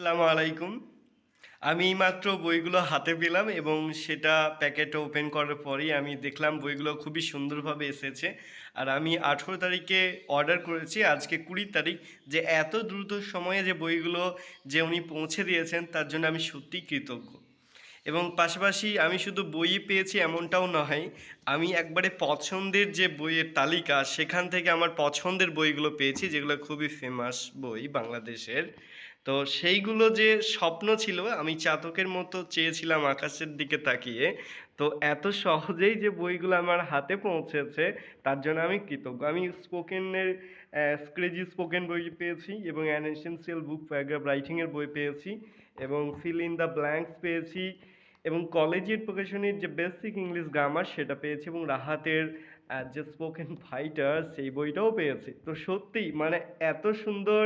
আসসালামু আলাইকুম। আমি মাত্র বইগুলো হাতে পেলাম এবং সেটা প্যাকেট ওপেন করার পরেই আমি দেখলাম বইগুলো খুবই সুন্দরভাবে এসেছে। আর আমি আঠেরো তারিখে অর্ডার করেছি, আজকে কুড়ি তারিখ। যে এত দ্রুত সময়ে যে বইগুলো যে উনি পৌঁছে দিয়েছেন, তার জন্য আমি সত্যিই কৃতজ্ঞ। এবং পাশাপাশি আমি শুধু বই পেয়েছি এমনটাও নয়, আমি একবারে পছন্দের যে বইয়ের তালিকা, সেখান থেকে আমার পছন্দের বইগুলো পেয়েছি, যেগুলো খুবই ফেমাস বই বাংলাদেশের। তো সেইগুলো যে স্বপ্ন ছিল, আমি চাতকের মতো চেয়েছিলাম আকাশের দিকে তাকিয়ে, তো এত সহজেই যে বইগুলো আমার হাতে পৌঁছেছে, তার জন্য আমি কৃতজ্ঞ। আমি স্পোকেনের স্ক্রেজি স্পোকেন বই পেয়েছি এবং অ্যান এসেন্সিয়াল বুক প্যারাগ্রাফ রাইটিংয়ের বই পেয়েছি এবং ফিল ইন দ্য ব্ল্যাঙ্কস পেয়েছি এবং কলেজিয়েট প্রকাশনীর যে বেসিক ইংলিশ গ্রামার সেটা পেয়েছি এবং রাহাতের যে স্পোকেন ফাইটার সেই বইটাও পেয়েছি। তো সত্যি মানে এত সুন্দর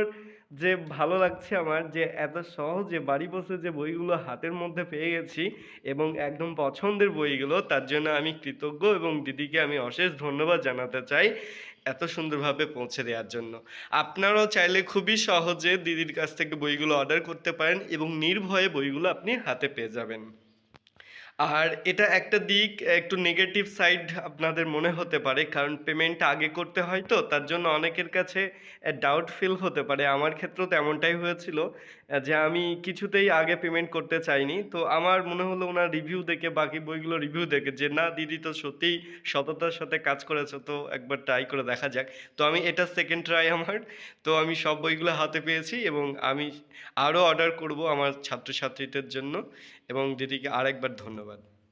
যে ভালো লাগছে আমার, যে এত সহজে বাড়ি বসে যে বইগুলো হাতের মধ্যে পেয়ে গেছি এবং একদম পছন্দের বইগুলো, তার জন্য আমি কৃতজ্ঞ এবং দিদিকে আমি অশেষ ধন্যবাদ জানাতে চাই এত সুন্দরভাবে পৌঁছে দেওয়ার জন্য। আপনারাও চাইলে খুবই সহজে দিদির কাছ থেকে বইগুলো অর্ডার করতে পারেন এবং নির্ভয়ে বইগুলো আপনি হাতে পেয়ে যাবেন। আর এটা একটা দিক, একটু নেগেটিভ সাইড আপনাদের মনে হতে পারে, কারণ পেমেন্ট আগে করতে হয় তো, তার জন্য অনেকের কাছে ডাউট ফিল হতে পারে। আমার ক্ষেত্রেও তেমনটাই হয়েছিল, যে আমি কিছুতেই আগে পেমেন্ট করতে চাইনি। তো আমার মনে হলো ওনার রিভিউ দেখে, বাকি বইগুলো রিভিউ দেখে, যে না দিদি তো সত্যিই সততার সাথে কাজ করেছে, তো একবার ট্রাই করে দেখা যাক। তো আমি এটা সেকেন্ড ট্রাই আমার। তো আমি সব বইগুলো হাতে পেয়েছি এবং আমি আরও অর্ডার করব আমার ছাত্রছাত্রীদের জন্য এবং দিদিকে আরেকবার ধন্যবাদ